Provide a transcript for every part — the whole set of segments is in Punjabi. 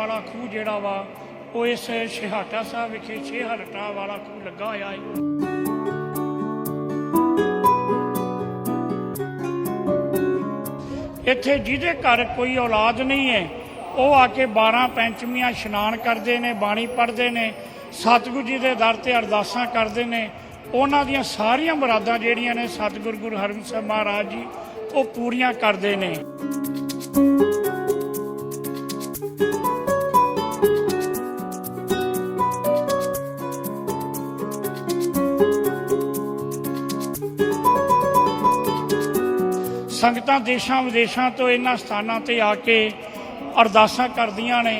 ਵਾਲਾ ਖੂਹ ਜਿਹੜਾ ਵਾ, ਉਹ ਇਸ ਛਿਹਾਟਾ ਸਾਹਿਬ ਵਿਖੇ ਛੇ ਹਰਟਾ ਵਾਲਾ ਖੂਹ ਲੱਗਾ ਹੋਇਆ ਹੈ ਇੱਥੇ ਜਿਹਦੇ ਘਰ ਕੋਈ ਔਲਾਦ ਨਹੀਂ ਹੈ ਉਹ ਆ ਕੇ 12 ਪੰਚਮੀਆਂ ਇਸ਼ਨਾਨ ਕਰਦੇ ਨੇ, ਬਾਣੀ ਪੜ੍ਹਦੇ ਨੇ, ਸਤਿਗੁਰੂ ਜੀ ਦੇ ਦਰ ਤੇ ਅਰਦਾਸਾਂ ਕਰਦੇ ਨੇ। ਉਹਨਾਂ ਦੀਆਂ ਸਾਰੀਆਂ ਮੁਰਾਦਾਂ ਜਿਹੜੀਆਂ ਨੇ ਸਤਿਗੁਰੂ ਗੁਰੂ ਹਰਗੋਬਿੰਦ ਸਾਹਿਬ ਮਹਾਰਾਜ ਜੀ, ਉਹ ਪੂਰੀਆਂ ਕਰਦੇ ਨੇ। ਸੰਗਤਾਂ ਦੇਸ਼ਾਂ ਵਿਦੇਸ਼ਾਂ ਤੋਂ ਇਹਨਾਂ ਸਥਾਨਾਂ ਤੇ ਆ ਕੇ ਅਰਦਾਸਾਂ ਕਰਦੀਆਂ ਨੇ।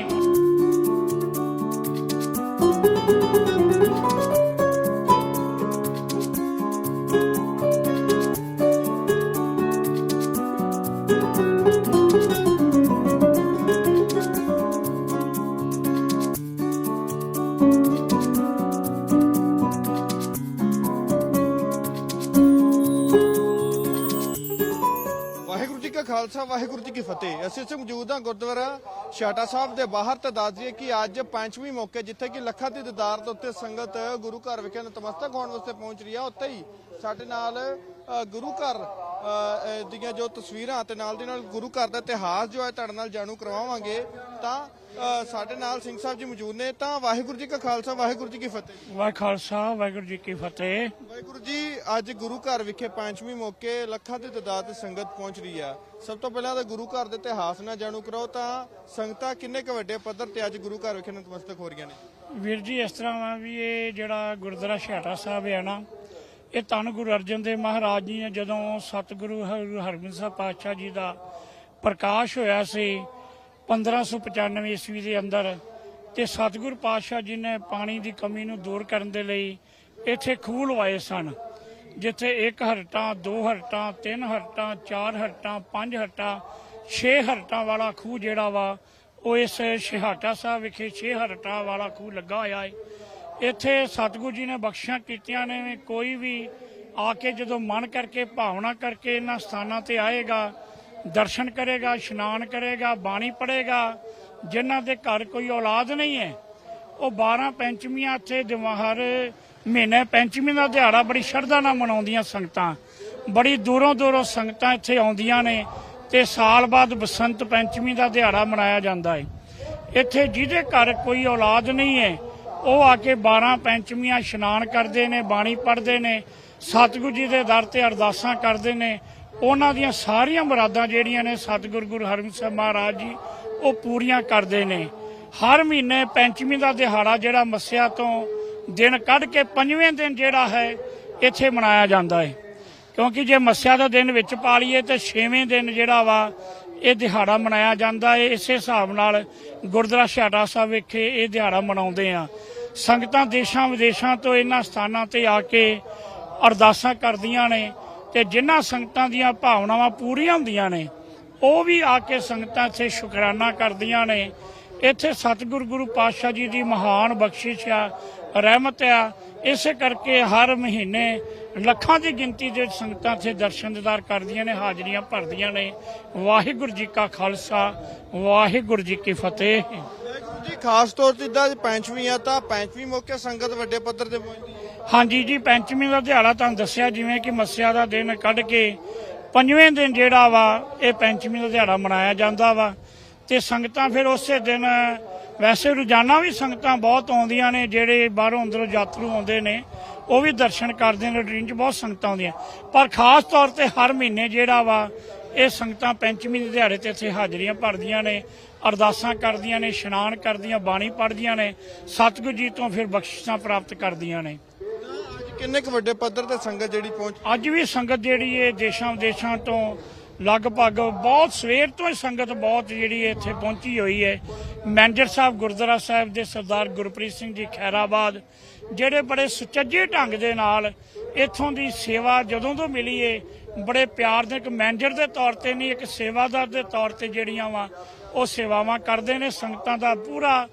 ਖਾਲਸਾ ਵਾਹਿਗੁਰੂ ਜੀ ਕੀ ਫਤਿਹ। ਅਸੀਂ ਇੱਥੇ ਮੌਜੂਦ ਹਾਂ ਗੁਰਦੁਆਰਾ ਛਾਟਾ ਸਾਹਿਬ ਦੇ ਬਾਹਰ ਤੇ ਦੱਸ ਦਈਏ ਕਿ ਅੱਜ ਪੰਜਵੀਂ ਮੌਕੇ ਜਿੱਥੇ ਕਿ ਲੱਖਾਂ ਦੀ ਦਿਦਾਰ ਦੇ ਉੱਤੇ ਸੰਗਤ ਗੁਰੂ ਘਰ ਵਿਖੇ ਨਤਮਸਤਕ ਹੋਣ ਵਾਸਤੇ ਪਹੁੰਚ ਰਹੀ ਹੈ ਉੱਥੇ ਹੀ ਸਾਡੇ ਨਾਲ ਗੁਰੂ ਘਰ ਦੀਆਂ ਜੋ ਤਸਵੀਰਾਂ ਤੇ ਨਾਲ ਦੀ ਨਾਲ ਗੁਰੂ ਘਰ ਦਾ ਇਤਿਹਾਸ ਜੋ ਹੈ ਤੁਹਾਡੇ ਨਾਲ ਜਾਣੂ ਕਰਵਾਵਾਂਗੇ ਤਾਂ ਸਾਡੇ ਨਾਲ ਸਿੰਘ ਸਾਹਿਬ ਜੀ ਮੌਜੂਦ ਨੇ ਤਾਂ ਵਾਹਿਗੁਰੂ ਜੀ ਕਾ ਖਾਲਸਾ ਵਾਹਿਗੁਰੂ ਜੀ ਕੀ ਫਤਿਹ। ਵਾਹਿ ਖਾਲਸਾ ਵਾਹਿਗੁਰੂ ਜੀ ਕੀ ਫਤਿਹ। ਵਾਹਿਗੁਰੂ ਜੀ ਅੱਜ ਗੁਰੂ ਘਰ ਵਿਖੇ ਪੰਚਵੀਂ ਮੌਕੇ ਲੱਖਾਂ ਦੀ ਤਦਾਦ ਤੇ ਸੰਗਤ ਪਹੁੰਚ ਰਹੀ ਆ ਸਭ ਤੋਂ ਪਹਿਲਾਂ ਤਾਂ ਗੁਰੂ ਘਰ ਦੇ ਇਤਿਹਾਸ ਨਾਲ ਜਾਣੂ ਕਰਾਓ ਤਾਂ ਸੰਗਤਾਂ ਕਿੰਨੇ ਕੁ ਵੱਡੇ ਪੱਧਰ ਤੇ ਅੱਜ ਗੁਰੂ ਘਰ ਵਿਖੇ ਨਤਮਸਤਕ ਹੋ ਰਹੀਆਂ ਨੇ? ਵੀਰ ਜੀ ਇਸ ਤਰ੍ਹਾਂ ਵਾ ਵੀ ਇਹ ਜਿਹੜਾ ਗੁਰਦੁਆਰਾ ਛਾਟਾ ਸਾਹਿਬ ਹੈ ਨਾ ਇਹ ਧੰਨ ਗੁਰੂ ਅਰਜਨ ਦੇਵ ਮਹਾਰਾਜ ਜੀ ਨੇ ਜਦੋਂ ਸਤਿਗੁਰੂ ਹਰ- ਹਰਗੋਬਿੰਦ ਸਾਹਿਬ ਪਾਤਸ਼ਾਹ ਜੀ ਦਾ ਪ੍ਰਕਾਸ਼ ਹੋਇਆ ਸੀ 1595 ਈਸਵੀ ਦੇ ਅੰਦਰ ਤੇ ਸਤਿਗੁਰੂ ਪਾਤਸ਼ਾਹ ਜੀ ਨੇ ਪਾਣੀ ਦੀ ਕਮੀ ਨੂੰ ਦੂਰ ਕਰਨ ਦੇ ਲਈ ਇੱਥੇ ਖੂਹ ਲਵਾਏ ਸਨ, ਜਿੱਥੇ ਇੱਕ ਹਰਟਾਂ, ਦੋ ਹਰਟਾਂ, ਤਿੰਨ ਹਰਟਾਂ, ਚਾਰ ਹਰਟਾਂ, ਪੰਜ ਹਰਟਾਂ, ਛੇ ਹਰਟਾਂ ਵਾਲਾ ਖੂਹ ਜਿਹੜਾ ਵਾ, ਉਹ ਇਸ ਛਿਹਾਟਾ ਸਾਹਿਬ ਵਿਖੇ ਛੇ ਹਰਟਾਂ ਵਾਲਾ ਖੂਹ ਲੱਗਾ ਹੋਇਆ ਹੈ ਇੱਥੇ ਸਤਿਗੁਰੂ ਜੀ ਨੇ ਬਖਸ਼ਿਸ਼ਾਂ ਕੀਤੀਆਂ ਨੇ, ਕੋਈ ਵੀ ਆ ਕੇ ਜਦੋਂ ਮਨ ਕਰਕੇ, ਭਾਵਨਾ ਕਰਕੇ ਇਹਨਾਂ ਸਥਾਨਾਂ ਤੇ ਆਏਗਾ, ਦਰਸ਼ਨ ਕਰੇਗਾ, ਇਸ਼ਨਾਨ ਕਰੇਗਾ, ਬਾਣੀ ਪੜ੍ਹੇਗਾ, ਜਿਨ੍ਹਾਂ ਦੇ ਘਰ ਕੋਈ ਔਲਾਦ ਨਹੀਂ ਹੈ, ਉਹ 12 ਪੰਚਮੀਆਂ ਇੱਥੇ ਦਿਵਾ- ਹਰ ਮਹੀਨੇ, ਪੰਚਮੀ ਦਾ ਦਿਹਾੜਾ ਬੜੀ ਸ਼ਰਧਾ ਨਾਲ ਮਨਾਉਂਦੀਆਂ ਸੰਗਤਾਂ। ਬੜੀ ਦੂਰੋਂ ਦੂਰੋਂ ਸੰਗਤਾਂ ਇੱਥੇ ਆਉਂਦੀਆਂ ਨੇ ਤੇ ਸਾਲ ਬਾਅਦ ਬਸੰਤ ਪੰਚਮੀ ਦਾ ਦਿਹਾੜਾ ਮਨਾਇਆ ਜਾਂਦਾ ਹੈ। ਇੱਥੇ ਜਿਹਦੇ ਘਰ ਕੋਈ ਔਲਾਦ ਨਹੀਂ ਹੈ ਉਹ ਆ ਕੇ 12 ਪੰਚਮੀਆਂ ਇਸ਼ਨਾਨ ਕਰਦੇ ਨੇ, ਬਾਣੀ ਪੜ੍ਹਦੇ ਨੇ, ਸਤਿਗੁਰੂ ਜੀ ਦੇ ਦਰ ਤੇ ਅਰਦਾਸਾਂ ਕਰਦੇ ਨੇ। ਉਹਨਾਂ ਦੀਆਂ ਸਾਰੀਆਂ ਮੁਰਾਦਾਂ ਜਿਹੜੀਆਂ ਨੇ ਸਤਿਗੁਰੂ ਗੁਰੂ ਹਰਗੋਬਿੰਦ ਸਾਹਿਬ ਮਹਾਰਾਜ ਜੀ, ਉਹ ਪੂਰੀਆਂ ਕਰਦੇ ਨੇ। ਹਰ ਮਹੀਨੇ ਪੰਚਮੀ ਦਾ ਦਿਹਾੜਾ ਜਿਹੜਾ ਮੱਸਿਆ ਤੋਂ ਦਿਨ ਕੱਢ ਕੇ ਪੰਜਵੇਂ ਦਿਨ ਜਿਹੜਾ ਹੈ, ਇੱਥੇ ਮਨਾਇਆ ਜਾਂਦਾ ਹੈ। ਕਿਉਂਕਿ ਜੇ ਮੱਸਿਆ ਦਾ ਦਿਨ ਵਿੱਚ ਪਾ ਲਈਏ ਤੇ ਛੇਵੇਂ ਦਿਨ ਜਿਹੜਾ ਵਾ ਇਹ ਦਿਹਾੜਾ ਮਨਾਇਆ ਜਾਂਦਾ ਹੈ। ਇਸੇ ਹਿਸਾਬ ਨਾਲ ਗੁਰਦੁਆਰਾ ਛਾਟਾ ਸਾਹਿਬ ਵਿਖੇ ਇਹ ਦਿਹਾੜਾ ਮਨਾਉਂਦੇ ਆ ਸੰਗਤਾਂ ਦੇਸ਼ਾਂ ਵਿਦੇਸ਼ਾਂ ਤੋਂ ਇਹਨਾਂ ਸਥਾਨਾਂ ਤੇ ਆ ਕੇ ਅਰਦਾਸਾਂ ਕਰਦੀਆਂ ਨੇ ਤੇ ਜਿਨ੍ਹਾਂ ਸੰਗਤਾਂ ਦੀਆਂ ਭਾਵਨਾਵਾਂ ਪੂਰੀਆਂ ਹੁੰਦੀਆਂ ਨੇ, ਉਹ ਵੀ ਆ ਕੇ ਸੰਗਤਾਂ 'ਤੇ ਸ਼ੁਕਰਾਨਾ ਕਰਦੀਆਂ ਨੇ। ਇੱਥੇ ਸਤਿਗੁਰੂ ਗੁਰੂ ਪਾਤਸ਼ਾਹ ਜੀ ਦੀ ਮਹਾਨ ਬਖਸ਼ਿਸ਼ ਆ ਰਹਿਮਤ ਆ। ਇਸੇ ਕਰਕੇ ਹਰ ਮਹੀਨੇ ਲੱਖਾਂ ਦੀ ਗਿਣਤੀ ਦੇ ਸੰਗਤਾਂ ਇੱਥੇ ਦਰਸ਼ਨ ਦਿਦਾਰ ਕਰਦੀਆਂ ਨੇ ਹਾਜ਼ਰੀਆਂ ਭਰਦੀਆਂ ਨੇ। ਵਾਹਿਗੁਰੂ ਜੀ ਕਾ ਖਾਲਸਾ ਵਾਹਿਗੁਰੂ ਜੀ ਕੀ ਫਤਿਹ। ਵਾਹਿਗੁਰੂ ਜੀ ਖਾਸ ਤੌਰ ਤੇ ਜਿੱਦਾਂ ਪੰਚਵੀਂ ਆ ਤਾਂ ਪੰਚਵੀਂ ਮੌਕੇ ਸੰਗਤ ਵੱਡੇ ਪੱਧਰ ਤੇ ਪਹੁੰਚਦੀ ਹੈ। ਹਾਂਜੀ ਜੀ ਪੰਚਮੀ ਦਾ ਦਿਹਾੜਾ ਤੁਹਾਨੂੰ ਦੱਸਿਆ ਜਿਵੇਂ ਕਿ ਮੱਸਿਆ ਦਾ ਦਿਨ ਕੱਢ ਕੇ ਪੰਜਵੇਂ ਦਿਨ ਜਿਹੜਾ ਵਾ ਇਹ ਪੰਚਮੀ ਦਾ ਦਿਹਾੜਾ ਮਨਾਇਆ ਜਾਂਦਾ ਵਾ। ਤੇ ਸੰਗਤਾਂ ਫਿਰ ਉਸੇ ਦਿਨ ਵੈਸੇ ਰੋਜ਼ਾਨਾ ਵੀ ਸੰਗਤਾਂ ਬਹੁਤ ਆਉਂਦੀਆਂ ਨੇ ਜਿਹੜੇ ਬਾਹਰੋਂ ਅੰਦਰੋਂ ਯਾਤਰੂ ਆਉਂਦੇ ਨੇ ਉਹ ਵੀ ਦਰਸ਼ਨ ਕਰਦੇ ਨੇ ਰੂਟੀਨ 'ਚ ਬਹੁਤ ਸੰਗਤਾਂ ਆਉਂਦੀਆਂ। ਪਰ ਖਾਸ ਤੌਰ ਤੇ ਹਰ ਮਹੀਨੇ ਜਿਹੜਾ ਵਾ ਇਹ ਸੰਗਤਾਂ ਪੰਚਮੀ ਦੇ ਦਿਹਾੜੇ ਤੇ ਇੱਥੇ ਹਾਜ਼ਰੀਆਂ ਭਰਦੀਆਂ ਨੇ ਅਰਦਾਸਾਂ ਕਰਦੀਆਂ ਨੇ ਇਸ਼ਨਾਨ ਕਰਦੀਆਂ ਬਾਣੀ ਪੜ੍ਹਦੀਆਂ ਨੇ ਸਤਿਗੁਰੂ ਜੀ ਤੋਂ ਫਿਰ ਬਖਸ਼ਿਸ਼ਾਂ ਪ੍ਰਾਪਤ ਕਰਦੀਆਂ ਨੇ। ਕਿੰਨੇ ਕੁ ਵੱਡੇ ਪੱਧਰ ਤੇ ਸੰਗਤ ਜਿਹੜੀ ਪਹੁੰਚ ਅੱਜ ਵੀ ਸੰਗਤ ਜਿਹੜੀ ਹੈ ਦੇਸ਼ਾਂ ਵਿਦੇਸ਼ਾਂ ਤੋਂ ਲਗਭਗ ਬਹੁਤ ਸਵੇਰ ਤੋਂ ਹੀ ਸੰਗਤ ਬਹੁਤ ਜਿਹੜੀ ਇੱਥੇ ਪਹੁੰਚੀ ਹੋਈ ਹੈ। ਮੈਨੇਜਰ ਸਾਹਿਬ ਗੁਰਦੁਆਰਾ ਸਾਹਿਬ ਦੇ ਸਰਦਾਰ ਗੁਰਪ੍ਰੀਤ ਸਿੰਘ ਜੀ ਖੈਰਾਬਾਦ, ਜਿਹੜੇ ਬੜੇ ਸੁਚੱਜੇ ਢੰਗ ਦੇ ਨਾਲ ਇੱਥੋਂ ਦੀ ਸੇਵਾ ਜਦੋਂ ਤੋਂ ਮਿਲੀ ਏ, ਬੜੇ ਪਿਆਰ ਦੇ ਇੱਕ ਮੈਨੇਜਰ ਦੇ ਤੌਰ ਤੇ ਨਹੀਂ, ਇੱਕ ਸੇਵਾਦਾਰ ਦੇ ਤੌਰ ਤੇ ਜਿਹੜੀਆਂ ਵਾ, ਉਹ ਸੇਵਾਵਾਂ ਕਰਦੇ ਨੇ, ਸੰਗਤਾਂ ਦਾ ਪੂਰਾ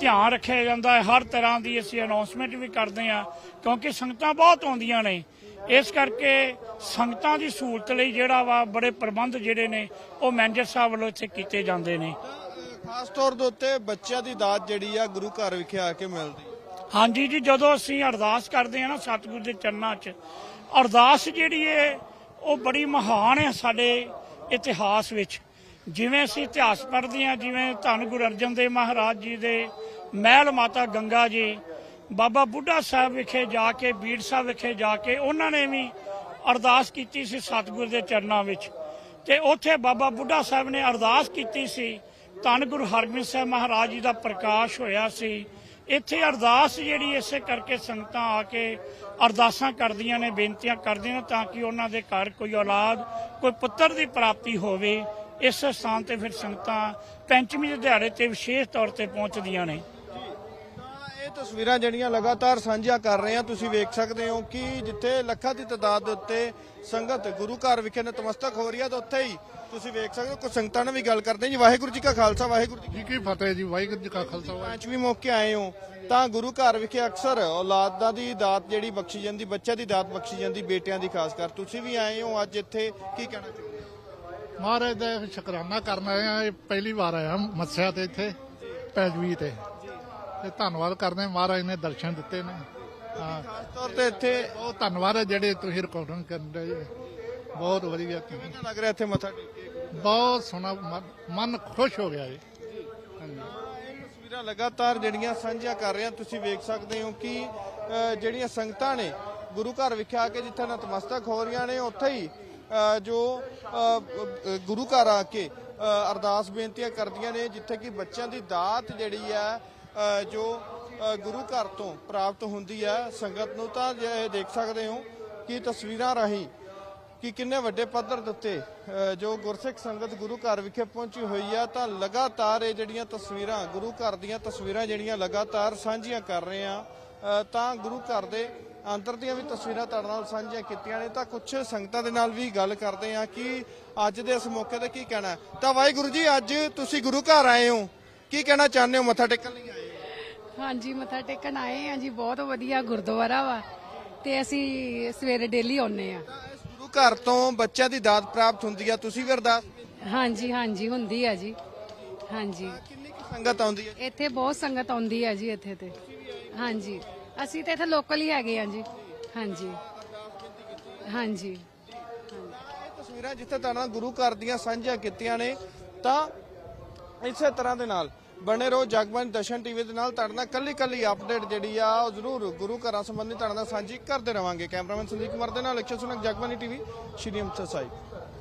ਧਿਆਨ ਰੱਖਿਆ ਜਾਂਦਾ ਹੈ। ਹਰ ਤਰ੍ਹਾਂ ਦੀ ਅਸੀਂ ਅਨਾਉਂਸਮੈਂਟ ਵੀ ਕਰਦੇ ਹਾਂ ਕਿਉਂਕਿ ਸੰਗਤਾਂ ਬਹੁਤ ਆਉਂਦੀਆਂ ਨੇ। ਇਸ ਕਰਕੇ ਸੰਗਤਾਂ ਦੀ ਸਹੂਲਤ ਲਈ ਜਿਹੜਾ ਵਾ ਬੜੇ ਪ੍ਰਬੰਧ ਜਿਹੜੇ ਨੇ ਉਹ ਮੈਨੇਜਰ ਸਾਹਿਬ ਵੱਲੋਂ ਇੱਥੇ ਕੀਤੇ ਜਾਂਦੇ ਨੇ। ਖਾਸ ਤੌਰ ਦੇ ਉੱਤੇ ਬੱਚਿਆਂ ਦੀ ਦਾਤ ਜਿਹੜੀ ਆ ਗੁਰੂ ਘਰ ਵਿਖੇ ਆ ਕੇ ਮਿਲਦੀ। ਹਾਂਜੀ ਜੀ ਜਦੋਂ ਅਸੀਂ ਅਰਦਾਸ ਕਰਦੇ ਹਾਂ ਨਾ ਸਤਿਗੁਰ ਦੇ ਚਰਨਾਂ 'ਚ ਅਰਦਾਸ ਜਿਹੜੀ ਹੈ ਉਹ ਬੜੀ ਮਹਾਨ ਹੈ ਸਾਡੇ ਇਤਿਹਾਸ ਵਿੱਚ। ਜਿਵੇਂ ਅਸੀਂ ਇਤਿਹਾਸ ਪੜ੍ਹਦੇ ਹਾਂ, ਜਿਵੇਂ ਧੰਨ ਗੁਰੂ ਅਰਜਨ ਦੇਵ ਮਹਾਰਾਜ ਜੀ ਦੇ ਮਹਿਲ ਮਾਤਾ ਗੰਗਾ ਜੀ, ਬਾਬਾ ਬੁੱਢਾ ਸਾਹਿਬ ਵਿਖੇ ਜਾ ਕੇ, ਬੀੜ ਸਾਹਿਬ ਵਿਖੇ ਜਾ ਕੇ ਉਹਨਾਂ ਨੇ ਵੀ ਅਰਦਾਸ ਕੀਤੀ ਸੀ ਸਤਿਗੁਰ ਦੇ ਚਰਨਾਂ ਵਿੱਚ। ਤੇ ਉੱਥੇ ਬਾਬਾ ਬੁੱਢਾ ਸਾਹਿਬ ਨੇ ਅਰਦਾਸ ਕੀਤੀ ਸੀ, ਧੰਨ ਗੁਰੂ ਹਰਗੋਬਿੰਦ ਸਾਹਿਬ ਮਹਾਰਾਜ ਜੀ ਦਾ ਪ੍ਰਕਾਸ਼ ਹੋਇਆ ਸੀ। ਇੱਥੇ ਅਰਦਾਸ ਜਿਹੜੀ ਇਸੇ ਕਰਕੇ ਸੰਗਤਾਂ ਆ ਕੇ ਅਰਦਾਸਾਂ ਕਰਦੀਆਂ ਨੇ, ਬੇਨਤੀਆਂ ਕਰਦੀਆਂ ਨੇ ਤਾਂ ਕਿ ਉਹਨਾਂ ਦੇ ਘਰ ਕੋਈ ਔਲਾਦ, ਕੋਈ ਪੁੱਤਰ ਦੀ ਪ੍ਰਾਪਤੀ ਹੋਵੇ। ਇਸ ਸਥਾਨ ਤੇ ਫਿਰ ਸੰਗਤਾਂ ਪੰਚਮੀ ਦੇ ਦਿਹਾੜੇ ਤੇ ਵਿਸ਼ੇਸ਼ ਤੌਰ ਤੇ ਪਹੁੰਚਦੀਆਂ ਨੇ। ਇਹ ਤਸਵੀਰਾਂ ਜਿਹੜੀਆਂ ਲਗਾਤਾਰ ਸਾਂਝੀਆਂ ਕਰ ਰਹੇ ਹਾਂ ਤੁਸੀਂ ਵੇਖ ਸਕਦੇ ਹੋ ਕਿ ਜਿੱਥੇ ਲੱਖਾਂ ਦੀ ਤਾਦਾਦ ਦੇ ਉੱਤੇ ਸੰਗਤ ਗੁਰੂ ਘਰ ਵਿਖੇ ਨਤਮਸਤਕ ਹੋ ਰਹੀ ਹੈ ਤਾਂ ਉੱਥੇ ਹੀ ਤੁਸੀਂ ਵੇਖ ਸਕਦੇ ਹੋ ਕੁਝ ਸੰਗਤਾਂ ਨਾਲ ਵੀ ਗੱਲ ਕਰਦੇ ਜੀ। ਵਾਹਿਗੁਰੂ ਜੀ ਕਾ ਖਾਲਸਾ ਵਾਹਿਗੁਰੂ ਜੀ ਕੀ ਕੀ ਫਤਿਹ ਜੀ ਵਾਹਿਗੁਰੂ ਜੀ ਕਾ ਖਾਲਸਾ ਪੰਜਵੀਂ ਮੌਕੇ ਆਏ ਹੋ ਤਾਂ ਗੁਰੂ ਘਰ ਵਿਖੇ ਅਕਸਰ ਔਲਾਦਾਂ ਦੀ ਦਾਤ ਜਿਹੜੀ ਬਖਸ਼ੀ ਜਾਂਦੀ ਬੱਚਿਆਂ ਦੀ ਦਾਤ ਬਖਸ਼ੀ ਜਾਂਦੀ ਬੇਟਿਆਂ ਦੀ ਖਾਸ ਕਰ ਤੁਸੀਂ ਵੀ ਆਏ ਹੋ ਅੱਜ ਇੱਥੇ ਕੀ ਕਹਿਣਾ ਚਾਹੁੰਦੇ ਮਹਾਰਾਜ ਦਾ ਸ਼ੁਕਰਾਨਾ ਕਰਨ ਆਏ ਆ ਇਹ ਪਹਿਲੀ ਵਾਰ ਆਇਆ ਮੱਸਿਆ ਤੇ ਇੱਥੇ ਪੈਜਵੀ ਤੇ। ਤੇ ਧੰਨਵਾਦ ਕਰਦੇ ਮਹਾਰਾਜ ਨੇ ਦਰਸ਼ਨ ਦਿੱਤੇ ਨੇ। ਹਾਂ। ਖਾਸ ਤੌਰ ਤੇ ਇੱਥੇ ਬਹੁਤ ਧੰਨਵਾਦ ਹੈ ਜਿਹੜੇ ਤੁਸੀਂ ਰਿਕਾਰਡਿੰਗ ਕਰਨ ਦੇ ਬਹੁਤ ਵਧੀਆ। ਕਿਵੇਂ ਲੱਗ ਰਿਹਾ ਇੱਥੇ ਮੱਥਾ ਬਹੁਤ ਸੋਹਣਾ ਮਨ- ਖੁਸ਼ ਹੋ ਗਿਆ ਜੀ। ਤਸਵੀਰਾਂ ਲਗਾਤਾਰ ਜਿਹੜੀਆਂ ਸਾਂਝੀਆਂ ਕਰ ਰਹੇ ਹਾਂ ਤੁਸੀਂ ਵੇਖ ਸਕਦੇ ਹੋ ਕਿ ਜਿਹੜੀਆਂ ਸੰਗਤਾਂ ਨੇ ਗੁਰੂ ਘਰ ਵਿਖੇ ਆ ਕੇ ਜਿੱਥੇ ਨਤਮਸਤਕ ਹੋ ਰਹੀਆਂ ਨੇ ਉੱਥੇ ਹੀ ਜੋ ਗੁਰੂ ਘਰ ਆ ਕੇ ਅਰਦਾਸ ਬੇਨਤੀਆਂ ਕਰਦੀਆਂ ਨੇ, ਜਿੱਥੇ ਕਿ ਬੱਚਿਆਂ ਦੀ ਦਾਤ ਜਿਹੜੀ ਹੈ ਜੋ ਗੁਰੂ ਘਰ ਤੋਂ ਪ੍ਰਾਪਤ ਹੁੰਦੀ ਹੈ, ਸੰਗਤ ਨੂੰ ਤਾਂ ਜੇ ਦੇਖ ਸਕਦੇ ਹੋ, ਕਿ ਤਸਵੀਰਾਂ ਰਾਹੀਂ ਕਿ ਕਿੰਨੇ ਵੱਡੇ ਪੱਧਰ ਦੇ ਉੱਤੇ ਜੋ ਗੁਰਸਿੱਖ ਸੰਗਤ ਗੁਰੂ ਘਰ ਵਿਖੇ ਪਹੁੰਚੀ ਹੋਈ ਆ ਤਾਂ ਲਗਾਤਾਰ ਇਹ ਜਿਹੜੀਆਂ ਤਸਵੀਰਾਂ, ਗੁਰੂ ਘਰ ਦੀਆਂ ਤਸਵੀਰਾਂ ਜਿਹੜੀਆਂ ਲਗਾਤਾਰ ਸਾਂਝੀਆਂ ਕਰ ਰਹੇ ਆ ਤਾਂ ਗੁਰੂ ਘਰ ਦੇ ਅੰਦਰ ਦੀਆਂ ਵੀ ਤਸਵੀਰਾਂ ਤੁਹਾਡੇ ਨਾਲ ਸਾਂਝੀਆਂ ਕੀਤੀਆਂ ਨੇ ਤਾਂ ਕੁਝ ਸੰਗਤਾਂ ਦੇ ਨਾਲ ਵੀ ਗੱਲ ਕਰਦੇ ਆ ਕਿ ਅੱਜ ਦੇ ਇਸ ਮੌਕੇ ਤੇ ਕੀ ਕਹਿਣਾ। ਤਾਂ ਵਾਹਿਗੁਰੂ ਜੀ ਅੱਜ ਤੁਸੀਂ ਗੁਰੂ ਘਰ ਆਏ ਹੋ। ਕੀ ਕਹਿਣਾ ਚਾਹੁੰਦੇ ਹੋ? ਮੱਥਾ ਟੇਕਣ ਲਈ ਆਏ ਹੋ? ਹਾਂਜੀ ਮੱਥਾ ਟੇਕਣ ਆਏ ਆ ਜੀ ਬਹੁਤ ਵਧੀਆ ਗੁਰਦੁਆਰਾ ਵਾ ਤੇ ਅਸੀਂ ਸਵੇਰੇ ਡੇਲੀ ਆਉਨੇ ਆ ਗੁਰੂ ਘਰ ਤੋਂ ਬੱਚਿਆਂ ਦੀ ਦਾਤ ਪ੍ਰਾਪਤ ਹੁੰਦੀ ਆ ਤੁਸੀਂ ਵੀ ਅਰਦਾਸ ਹਾਂਜੀ ਹਾਂਜੀ ਹੁੰਦੀ ਆ ਜੀ। ਹਾਂਜੀ। ਕਿੰਨੀ ਸੰਗਤ ਆਉਂਦੀ ਹੈ ਇੱਥੇ ਬਹੁਤ ਸੰਗਤ ਆਉਂਦੀ ਆ ਜੀ ਇੱਥੇ ਤੇ। ਹਾਂਜੀ। ਅਸੀਂ ਤਾਂ ਇੱਥੇ ਲੋਕਲ ਹੀ ਹੈਗੇ ਹਾਂ ਜੀ। ਹਾਂਜੀ। ਹਾਂਜੀ। ਤਸਵੀਰਾਂ ਜਿੱਥੇ ਤੁਹਾਨੂੰ ਗੁਰੂ ਘਰ ਦੀਆਂ ਸਾਂਝੀਆਂ ਕੀਤੀਆਂ ਨੇ, ਤਾਂ ਇਸੇ ਤਰ੍ਹਾਂ ਦੇ ਨਾਲ ਬਣੇ ਰਹੋ ਜਗਬਾਣੀ ਦਰਸ਼ਨ ਟੀਵੀ ਦੇ ਨਾਲ। ਤੁਹਾਡੇ ਨਾਲ ਕੱਲੀ ਕੱਲੀ ਅਪਡੇਟ ਜਿਹੜੀ ਆ, ਉਹ ਜ਼ਰੂਰ ਗੁਰੂ ਘਰਾਂ ਸੰਬੰਧੀ ਤੁਹਾਡੇ ਨਾਲ ਸਾਂਝੀ ਕਰਦੇ ਰਵਾਂਗੇ। ਕੈਮਰਾਮੈਨ ਸੰਦੀਪ ਕੁਮਾਰ ਦੇ ਨਾਲ ਅਕਸ਼ਰ ਸੁਨਕ ਜਗਬਾਨੀ ਟੀਵੀ, ਸ਼੍ਰੀ ਅੰਮ੍ਰਿਤਸਰ ਸਾਹਿਬ।